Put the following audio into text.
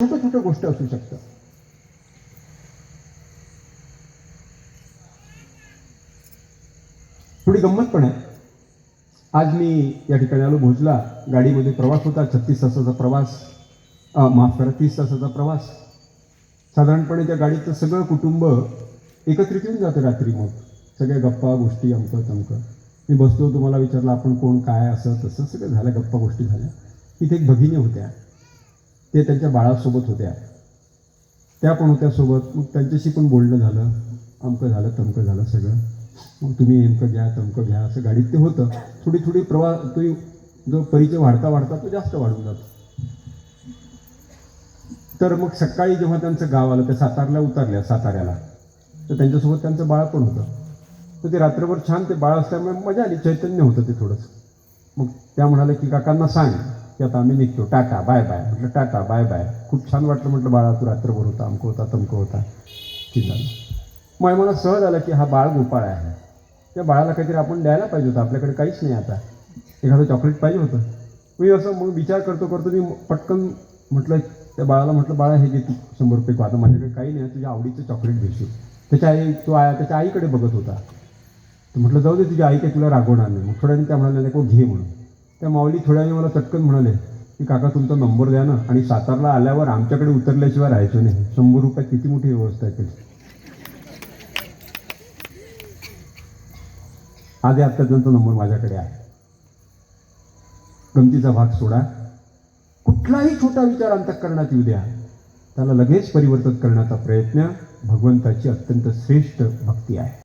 छोट्या छोट्या गोष्टी असू शकतात. थोडी गंमत पण आहे. आज मी या ठिकाणी आलो भोजला. गाडीमध्ये प्रवास होता. छत्तीस तासाचा प्रवास माफ करा तीस तासाचा प्रवास. साधारणपणे त्या गाडीचं सगळं कुटुंब एकत्रित येऊन जातं रात्री मग सगळ्या गप्पा गोष्टी अमकं तमकं. मी बसलो तुम्हाला विचारलं आपण कोण काय असं तसं सगळं झालं गप्पा गोष्टी झाल्या. तिथे एक भगिनी होत्या. ते त्यांच्या बाळासोबत होत्या. त्या पण होत्या सोबत. मग त्यांच्याशी पण बोलणं झालं. अमकं झालं तमकं झालं सगळं. मग तुम्ही नेमकं घ्या तमकं घ्या असं गाडीत ते होतं. थोडी थोडी प्रवास तो जो परिचय वाढता वाढता तो जास्त वाढून जातो. तर मग सकाळी जेव्हा त्यांचं गाव आलं त्या सातारला उतरल्या साताऱ्याला. तर त्यांच्यासोबत त्यांचं बाळ पण होतं. तर ते रात्रभर छान ते बाळ असल्यामुळे मजा आली. चैतन्य होतं ते थोडंसं. मग त्या म्हणाल्या की काकांना सांग की आता आम्ही निघतो. Tata bye bye. म्हटलं टाटा बाय बाय. खूप छान वाटलं म्हटलं बाळा तू रात्रभर होता अमकं होता तमकं होता. ठीक झालं मग मला सहज आलं की हा बाळ गोपाळ आहे. त्या बाळाला काहीतरी आपण द्यायला पाहिजे होतं आपल्याकडे काहीच नाही आता. एखादं चॉकलेट पाहिजे होतं. मी असं मग विचार करतो करतो मी पटकन म्हटलं त्या बाळाला म्हटलं बाळा हे घे तू शंभर रुपये आता माझ्याकडे काही नाही तुझ्या आवडीचं चॉकलेट घेशील. त्याच्या आई तो आया त्याच्या आईकडे बघत होता. तर म्हटलं जाऊ दे तुझी आई काही तुला रागवणार नाही. मग थोड्या त्या म्हणाल्या नको घे म्हणून. त्या माऊली थोड्या वेळाने मला चटकन म्हणाले की काका तुमचा नंबर द्या ना. आणि सातारला आल्यावर आमच्याकडे उतरल्याशिवाय राहायचो नाही. शंभर रुपये किती मोठी व्यवस्था आहे त्याची आधी आत्ता त्यांचा नंबर माझ्याकडे आहे. गमतीचा भाग सोडा. कुठलाही छोटा विचार अंतःकरणात येऊ द्या. त्याला लगेच परिवर्तित करण्याचा प्रयत्न भगवंताची अत्यंत श्रेष्ठ भक्ती आहे.